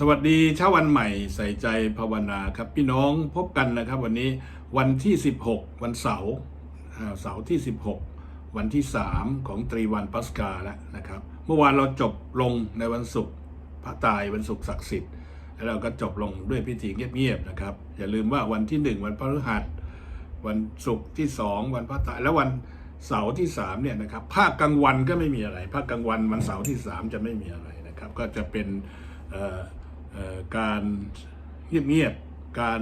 สวัสดีเช้าวันใหม่ใส่ใจภาวนาครับพี่น้องพบกันนะครับ วันนี้วันที่ 16 วันเสาร์เสาร์ที่ 16 วันที่ 3 ของตรีวันปัสกาแล้วนะครับ เมื่อวานเราจบลงในวันศุกร์พระตายวันศุกร์ศักดิ์สิทธิ์แล้วเราก็จบลงด้วยพิธีเงียบๆนะครับ อย่าลืมว่าวันที่ 1 วันพฤหัสวันศุกร์ที่ 2 วันพระตายแล้ววันเสาร์ที่3เนี่ยนะครับภาคกลางวันก็ไม่มีอะไร ภาคกลางวันวันเสาร์ที่ 3 จะไม่มีอะไรนะครับ ก็จะเป็นเอ่อ การเงียบๆการ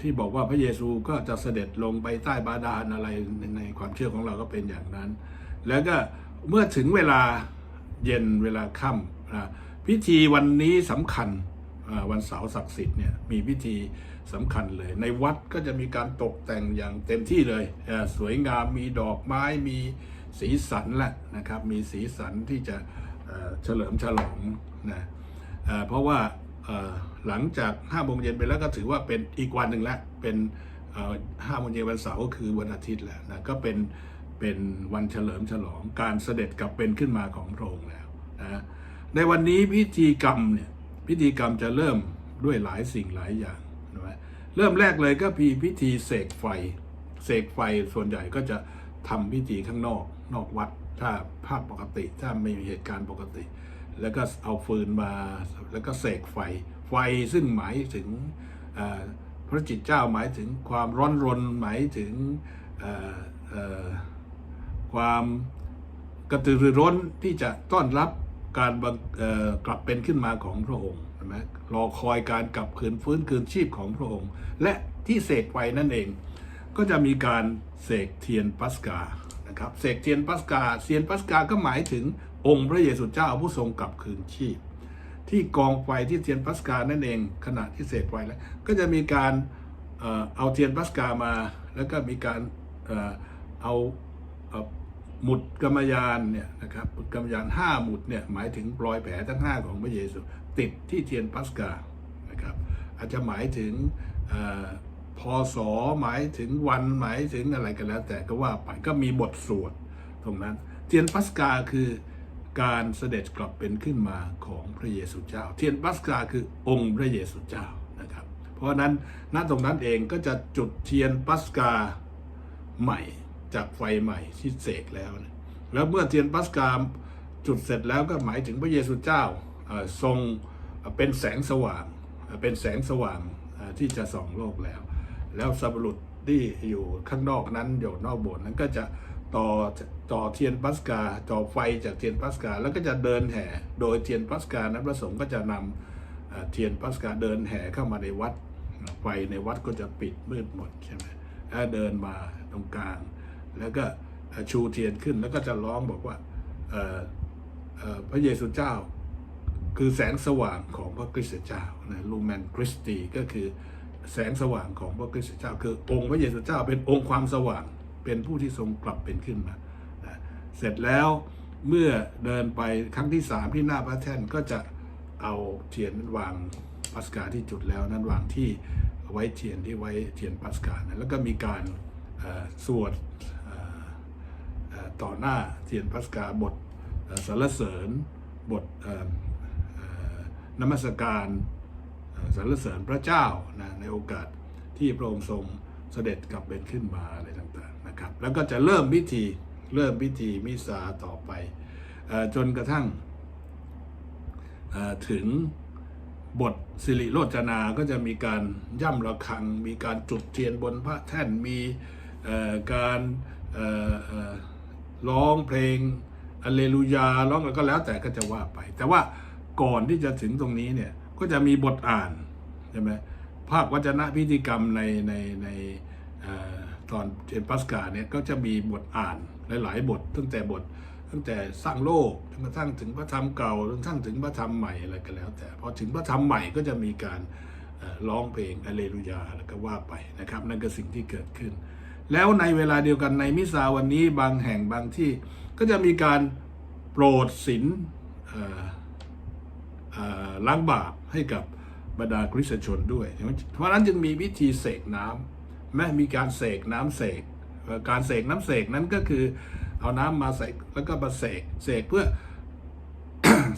ที่บอกว่าพระเยซูก็จะเสด็จลงไปใต้บาดาลอะไรในความเชื่อของเราก็เป็นอย่างนั้น แล้วก็เมื่อถึงเวลาเย็นเวลาค่ำนะพิธีวันนี้สำคัญวันเสาร์ศักดิ์สิทธิ์เนี่ยมีพิธีสำคัญเลย ในวัดก็จะมีการตกแต่งอย่างเต็มที่เลยสวยงามมีดอกไม้มีสีสันแหละนะครับ มีสีสันที่จะเอ่อเฉลิมฉลองนะ เพราะว่าหลังจากห้าโมงเย็นไปแล้วก็ถือว่าเป็นอีกวันหนึ่งแล้ว เป็นห้าโมงเย็นวันเสาร์ก็คือวันอาทิตย์แล้วนะก็เป็นเป็นวันเฉลิมฉลองการเสด็จกลับเป็นขึ้นมาของพระองค์แล้วนะในวันนี้พิธีกรรมเนี่ยพิธีกรรมจะเริ่มด้วยหลายสิ่งหลายอย่างนะเริ่มแรกเลยก็มีพิธีเสกไฟเสกไฟส่วนใหญ่ก็จะทำพิธีข้างนอกนอกวัดถ้าภาพปกติถ้าไม่มีเหตุการณ์ปกติ แล้วก็เอาฟืนมาแล้วก็เสกไฟ ไฟซึ่งหมายถึงพระจิตเจ้าหมายถึงความร้อนรนหมายถึงความกระตือรือร้นที่จะต้อนรับการกลับเป็นขึ้นมาของพระองค์ใช่ไหมรอคอยการกลับคืนฟื้นคืนชีพของพระองค์ และที่เสกไฟนั่นเอง ก็จะมีการเสกเทียนปัสกานะครับเสกเทียนปัสกาเทียนปัสกาก็หมายถึง องค์พระเยซูเจ้าผู้ทรงกลับคืนชีพ ที่กองไฟที่เทียนปัสกานั่นเองขณะที่เสกไฟแล้ว ก็จะมีการเอาเทียนปัสกามา แล้วก็มีการเอาหมุดกรรมยานเนี่ยนะครับหมุดกรรมยานห้าหมุดเนี่ยหมายถึงรอยแผลทั้งห้าของพระเยซูติดที่เทียนปัสกานะครับอาจจะหมายถึงอ่อพศหมายถึงวันหมายถึงอะไรกันแล้ว แต่ก็ว่าไปก็มีบทสวดตรงนั้น เทียนปัสกาคือ การเสด็จกลับเป็นขึ้นมาของพระเยซูเจ้า เทียนปัสกาคือองค์พระเยซูเจ้านะครับ เพราะนั้นณตรงนั้นเองก็จะจุดเทียนปัสกาใหม่จากไฟใหม่ที่เสกแล้วนะแล้วเมื่อเทียนปัสกาจุดเสร็จแล้วก็หมายถึงพระเยซูเจ้าทรงเป็นแสงสว่างเป็นแสงสว่างที่จะส่องโลกแล้ว แล้วสับรุษที่อยู่ข้างนอกนั้นอยู่นอกโบสถ์นั้นก็จะต่อต่อเทียนปัสกาต่อไฟจากเทียนปัสกา แล้วก็จะเดินแห่ โดยเทียนปัสกานั้นพระสงฆ์ก็จะนำเอ่อเทียนปัสกาเดินแห่เข้ามาในวัด ไฟในวัดก็จะปิดมืดหมดใช่ไหมแล้วเดินมาตรงกลาง แล้วก็ชูเทียนขึ้นแล้วก็จะร้องบอกว่าพระเยซูเจ้าคือแสงสว่างของพระคริสต์เจ้านะลูแมนคริสตีก็คือ แสงสว่างของพระคริสต์เจ้า คือองค์พระเยซูเจ้าเป็นองค์ความสว่างเป็นผู้ที่ทรงกลับเป็นขึ้นมาเสร็จแล้วเมื่อเดินไปครั้งที่สามที่หน้าพระแท่นก็จะเอาเทียนวางปัสกาที่จุดแล้วนั้นวางที่ไว้เทียนที่ไว้เทียนปัสกานะแล้วก็มีการสวดต่อหน้าเทียนพัสกาบทสรรเสริญบทนมัสการ สรรเสริญพระเจ้านะในโอกาสที่พระองค์ทรงเสด็จกลับเป็นขึ้นมาอะไรต่างๆนะครับ แล้วก็จะเริ่มพิธีเริ่มพิธีมิสาต่อไปอจนกระทั่งถึงบทสิริโรจนาก็จะมีการย่ำระฆัง มีการจุดเทียนบนพระแท่นมีการร้องเพลงอเลลูยาร้องอะไรก็แล้วแต่ก็จะว่าไป แต่ว่าก่อนที่จะถึงตรงนี้เนี่ย ก็จะมีบทอ่านใช่ไหมภาควจนะพิธีกรรมในในในออตอนเทนปัสกาเนี่ยก็จะมีบทอ่านหลาย ๆ บท ตั้งแต่บทตั้งแต่สร้างโลกจนกระทั่งถึงพระธรรมเก่าจนกระทั่งถึงพระธรรมใหม่อะไรก็แล้ว แต่พอถึงพระธรรมใหม่ก็จะมีการร้องเพลงอเลลูยาแล้วก็ว่าไปนะครับ นั่นก็สิ่งที่เกิดขึ้น แล้วในเวลาเดียวกันในมิซาวันนี้บางแห่งบางที่ก็จะมีการโปรดศีล ล้างบาปให้กับบรรดาคริสตชนด้วย เพราะฉะนั้นจึงมีวิธีเสกน้ำแม้มีการเสกน้ำเสกการเสกน้ำเสกนั้นก็คือเอาน้ำมาใส่แล้วก็มาเสกเสกเพื่อ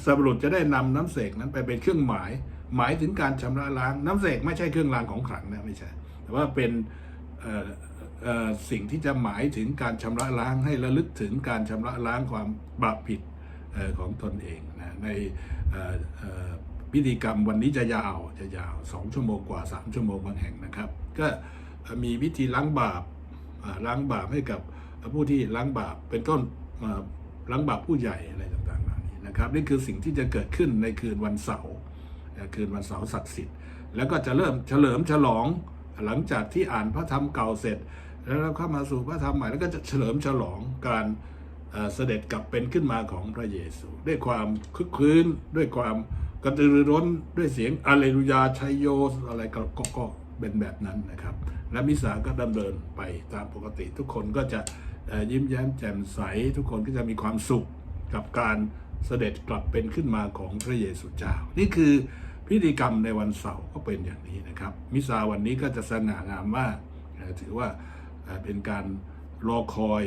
สับรุษจะได้นำน้ำเสกนั้นไปเป็นเครื่องหมาย หมายถึงการชำระล้างน้ำเสกไม่ใช่เครื่องรางของขลังนะไม่ใช่ แต่ว่าเป็นสิ่งที่จะหมายถึงการชำระล้างให้ระลึกถึงการชำระล้างความบาปผิด ของตนเองนะในพิธีกรรมวันนี้จะยาวจะยาวสองชั่วโมงกว่าสามชั่วโมงบางแห่งนะครับ ก็มีวิธีล้างบาปล้างบาปให้กับผู้ที่ล้างบาปเป็นต้นล้างบาปผู้ใหญ่อะไรต่างๆเหล่านี้นะครับนี่คือสิ่งที่จะเกิดขึ้นในคืนวันเสาร์คืนวันเสาร์ศักดิ์สิทธิ์ แล้วก็จะเริ่มเฉลิมฉลองหลังจากที่อ่านพระธรรมเก่าเสร็จ แล้วเราเข้ามาสู่พระธรรมใหม่แล้วก็จะเฉลิมฉลองการ เสด็จกลับเป็นขึ้นมาของพระเยซู ด้วยความคึกคืนด้วยความกระตือรือร้นด้วยเสียงอาเลลูยาชัยโยอะไรก็ก็ก็เป็นแบบนั้นนะครับ และมิสาก็ดำเนินไปตามปกติ ทุกคนก็จะยิ้มแย้มแจ่มใส ทุกคนก็จะมีความสุขกับการเสด็จกลับเป็นขึ้นมาของพระเยซูเจ้า นี่คือพิธีกรรมในวันเสาร์ก็เป็นอย่างนี้นะครับ มิสาวันนี้ก็จะสง่างามมากถือว่าเป็นการรอคอย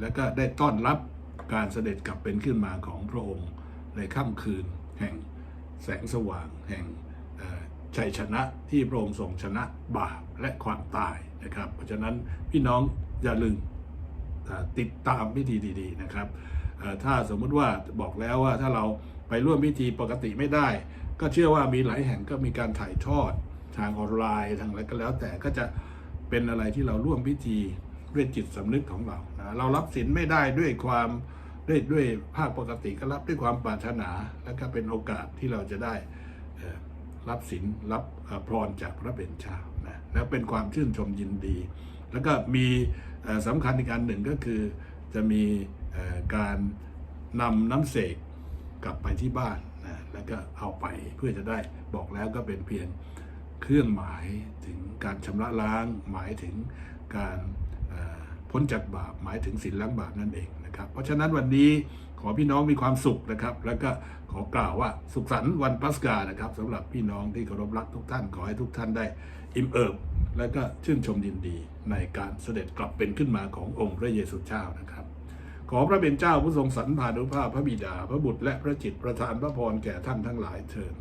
และก็ได้ต้อนรับการเสด็จกลับเป็นขึ้นมาของพระองค์ในค่ำคืนแห่งแสงสว่างแห่งชัยชนะที่พระองค์ทรงชนะบาปและความตายนะครับ เพราะฉะนั้นพี่น้องอย่าลืมติดตามพิธีดีๆนะครับ ถ้าสมมุติว่าบอกแล้วว่าถ้าเราไปร่วมพิธีปกติไม่ได้ ก็เชื่อว่ามีหลายแห่งก็มีการถ่ายทอดทางออนไลน์ทางอะไรก็แล้วแต่ก็จะเป็นอะไรที่เราร่วมพิธีด้วยจิตสำนึกของเรา เรารับศีลไม่ได้ด้วยความด้วยด้วยภาคปกติก็รับด้วยความปรารถนาแล้วก็เป็นโอกาสที่เราจะได้รับศีลรับพรจากพระเป็นเจ้านะแล้วเป็นความชื่นชมยินดี แล้วก็มีสำคัญอีกอันหนึ่งก็คือจะมีการนำน้ำเสกกลับไปที่บ้านนะแล้วก็เอาไปเพื่อจะได้บอกแล้วก็เป็นเพียงเครื่องหมายถึงการชำระล้างหมายถึงการ พ้นจากบาปหมายถึงศีลล้างบาปนั่นเองนะครับ เพราะฉะนั้นวันนี้ขอพี่น้องมีความสุขนะครับ แล้วก็ขอกล่าวว่าสุขสันต์วันปัสกานะครับสำหรับพี่น้องที่เคารพรักทุกท่านขอให้ทุกท่านได้ อิ่มเอิบและก็ชื่นชมยินดีในการเสด็จกลับเป็นขึ้นมาขององค์พระเยซูเจ้านะครับ ขอพระเป็นเจ้าผู้ทรงสรรพานุภาพพระบิดา พระบุตรและพระจิตประทานพระพรแก่ท่านทั้งหลายเถิด